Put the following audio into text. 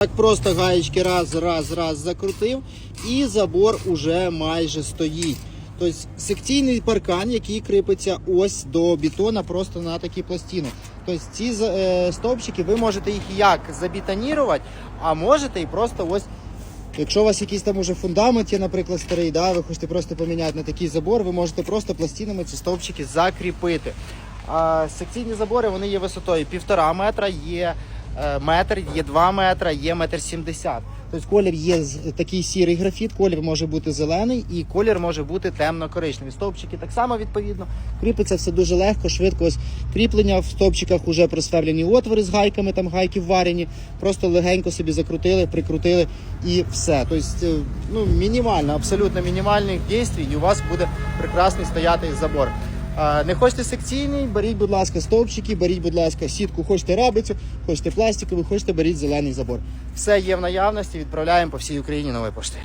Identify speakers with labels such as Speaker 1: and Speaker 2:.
Speaker 1: Так просто гаєчки раз, раз, раз закрутив, і забор уже майже стоїть. Тобто секційний паркан, який кріпиться ось до бетона, просто на такі пластини. Тобто ці е, стовпчики ви можете їх як забетонувати, а можете і просто ось. Якщо у вас якийсь там уже фундамент є, наприклад, старий, да, ви хочете просто поміняти на такий забор, ви можете просто пластинами ці стовпчики закріпити. А секційні забори вони є висотою півтора метра, є метр, є 2 метра, є метр сімдесят. Тобто колір є такий сірий графіт, колір може бути зелений і колір може бути темно-коричневий. Стовпчики так само відповідно. Кріпиться все дуже легко, швидко. Ось кріплення в стовпчиках вже просверлені отвори з гайками, там гайки вварені. Просто легенько собі закрутили, прикрутили і все. Тобто, е, ну, мінімально, абсолютно мінімальних дій, і у вас буде прекрасний стояти забор. Не хочете секційний, беріть, будь ласка, стовпчики, беріть, будь ласка, сітку, хочете рабицю, хочете пластикову, хочете беріть зелений забор. Все є в наявності, відправляємо по всій Україні нової поштою.